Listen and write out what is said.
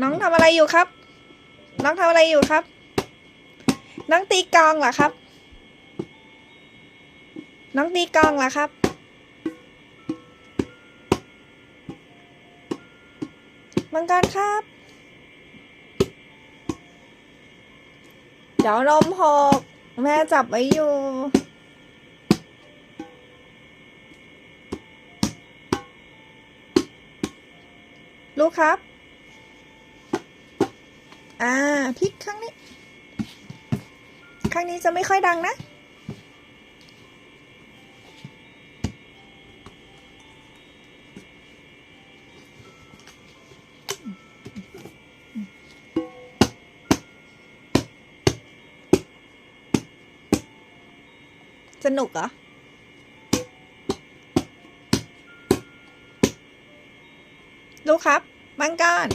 น้องทำอะไรอยู่ครับ น้องทำอะไรอยู่ครับ น้องตีกองเหรอครับ น้องตีกองเหรอครับ มังกรครับ เดี๋ยวนมหก แม่จับไว้อยู่ลูกครับ อ่าพลิกข้างนี้ ข้างนี้จะไม่ค่อยดังนะ สนุกเหรอลูกครับ มังกร